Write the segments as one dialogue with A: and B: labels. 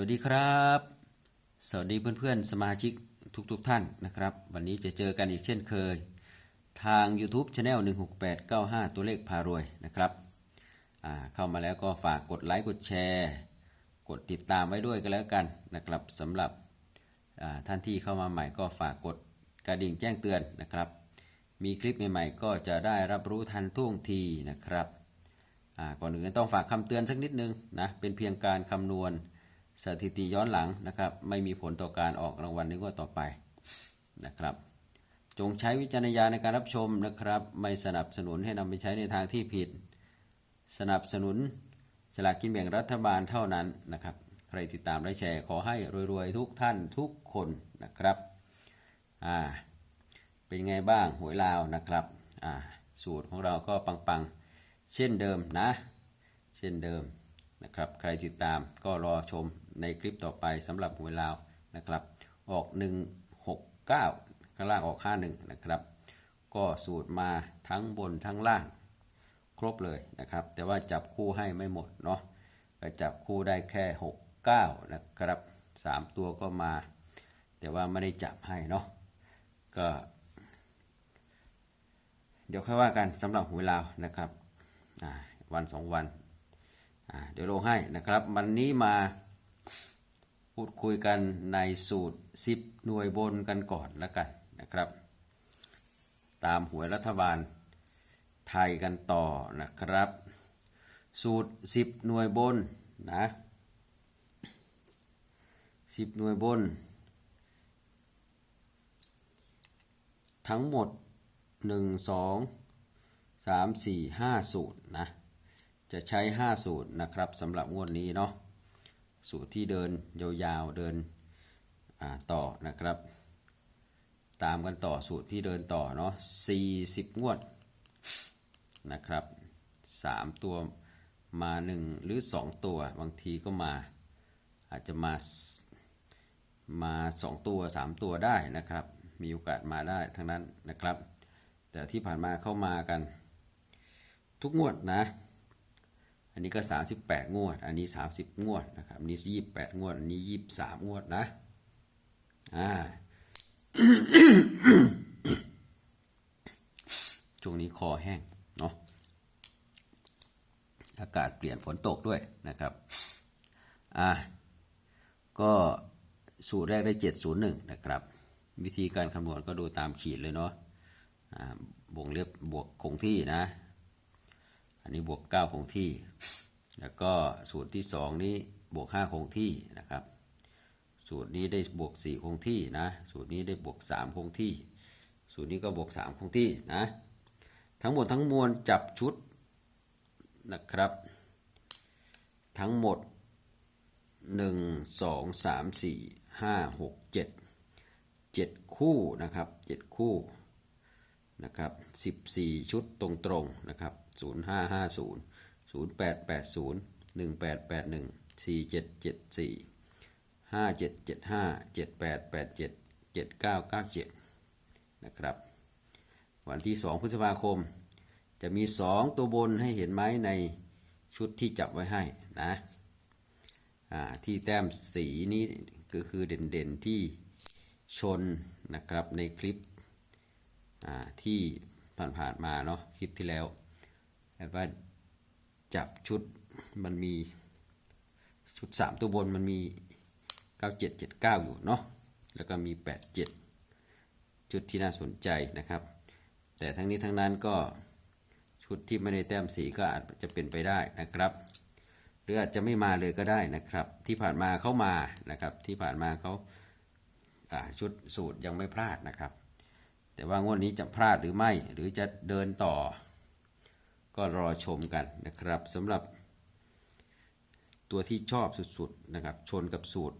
A: วัสดีครับ สวัสดีเพื่อนๆ สมาชิกทุกๆทท่านนะครับ วันนี้จะเจอกันอีกเช่นเคย ทาง YouTube Channel 16895 ตัวเลขพารวยนะครับ เข้ามาแล้วก็ฝากกดไลค์กดแชร์ กดติดตามไว้ด้วยกันแล้วกันนะครับสำหรับท่านที่เข้ามาใหม่ก็ฝากกดกระดิ่งแจ้งเตือนนะครับ มีคลิปใหม่ๆ ก็จะได้รับรู้ทันท่วงทีนะครับก่อนอื่นต้องฝากคำเตือนสักนิดนึงนะเป็นเพียงการคำนวณ สถิติย้อนหลังนะครับ ไม่มีผลต่อการออกรางวัลในงวดต่อไปนะครับ จงใช้วิจารณญาณในการรับชมนะครับ ไม่สนับสนุนให้นำไปใช้ในทางที่ผิด สนับสนุนสลากกินแบ่งรัฐบาลเท่านั้นนะครับ ใครติดตามและแชร์ขอให้รวยๆทุกท่านทุกคนนะครับอ่าเป็นไงบ้างหวยลาวนะครับอ่าสูตรของเราก็ปังๆ เช่นเดิมนะ เช่นเดิมนะครับ ใครติดตามก็รอชม ในคลิปต่อไปสำหรับหวยลาวนะครับ ออก 169 ข้างล่างออก 51 นะครับ ก็สูตรมาทั้งบนทั้งล่าง ครบเลยนะครับ แต่ว่าจับคู่ให้ไม่หมดเนาะก็จับคู่ได้แค่ 69 นะครับ 3 ตัวก็มา แต่ว่าไม่ได้จับให้เนาะก็เดี๋ยวค่อยว่ากันสำหรับหวยลาวนะครับวันสองวัน เดี๋ยวลงให้นะครับ วันนี้มา พูดคุยกันในสูตร 10 หน่วยบนกันก่อนแล้วกันนะครับ ตามหวยรัฐบาลไทยกันต่อนะครับ สูตร 10 หน่วยบนนะ10 หน่วยบน ทั้งหมด 1 2 3 4 5 สูตรนะจะใช้ 5 สูตรนะครับสำหรับงวดนี้เนาะ สูตรที่เดินยาวๆเดินต่อนะครับ ตามกันต่อสูตรที่เดินต่อเนาะ40 งวดนะครับ 3 ตัวมา 1 หรือ 2 ตัว บางทีก็มา อาจจะมามา 2 ตัว 3 ตัวได้นะครับ มีโอกาสมาได้ทั้งนั้นนะครับ แต่ที่ผ่านมาเข้ามากัน ทุกงวดนะ อันนี้ก็ 38 งวด อันนี้ 30 งวดนะครับ อันนี้ 28 งวด อันนี้ 23 งวดนะ อ่า ช่วงนี้คอแห้ง เนาะ อากาศเปลี่ยนฝนตกด้วยนะครับ อ่า ก็สูตรแรกได้ 701 นะครับ วิธีการคำนวณก็ดูตามขีดเลยเนาะ อ่า บวกเรียบบวกคงที่นะ อันนี้บวก 9 คงที่ แล้วก็สูตรที่ 2 นี้บวก 5 คงที่นะครับ สูตรนี้ได้บวก 4 คงที่นะ สูตรนี้ได้บวก 3 คงที่ สูตรนี้ก็บวก 3 คงที่นะ ทั้งหมดทั้งมวลจับชุดนะครับ ทั้งหมด 1 2 3 4 5 6 7 7 คู่นะครับ 7 คู่ นะครับ14 ชุดตรงๆนะครับ0550 0880 1881 4774 5775 7887 7997นะครับวันที่ 2 พฤษภาคม จะมี 2 ตัวบนให้เห็นไหมในชุดที่จับไว้ให้นะที่แต้มสีนี้ก็คือเด่นๆที่ชนนะครับในคลิป ที่ผ่านๆมาเนาะคลิปที่แล้วแล้วก็จับชุดมันมีชุด 3 ตัวบนมันมี 9779 อยู่เนาะแล้วก็มี 87 ชุดที่น่าสนใจนะครับ แต่ทั้งนี้ทั้งนั้นก็ชุดที่ไม่ได้แต้มสีก็อาจจะเป็นไปได้นะครับ หรืออาจจะไม่มาเลยก็ได้นะครับ ที่ผ่านมาเขามานะครับที่ผ่านมาเขาชุดสูตรยังไม่พลาดนะครับ แต่ว่างวดนี้จะพลาดหรือไม่หรือจะเดินต่อ ก็รอชมกันนะครับสำหรับ ตัวที่ชอบสุดๆนะครับ ชนกับสูตร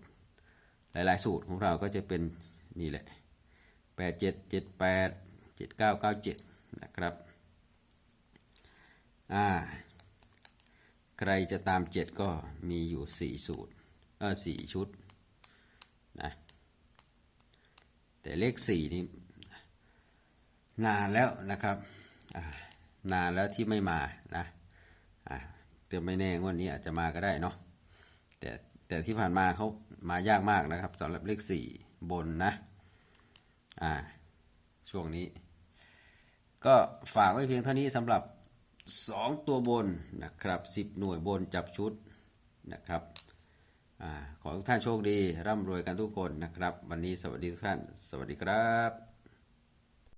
A: หลายๆ สูตรของเราก็จะเป็นนี่แหละ 8 7 7 8 7 9 9 7 นะครับอ่าใครจะตาม 7 ก็มีอยู่ 4 สูตรเออ4ชุดนะแต่เลข 4 นี่ นานแล้วนะครับนานแล้วที่ไม่มานะอ่าแต่ไม่แน่งวันนี้อาจจะมาก็ได้เนาะแต่แต่ที่ผ่านมาเขามายากมากนะครับสำหรับเลขสี่บนนะอ่าช่วงนี้ ก็ฝากไว้เพียงเท่านี้สำหรับ 2 ตัวบนนะครับ10 หน่วยบนจับชุดนะครับอาขอทุกท่านโชคดี ร่ำรวยกันทุกคนนะครับ วันนี้สวัสดีทุกท่าน สวัสดีครับ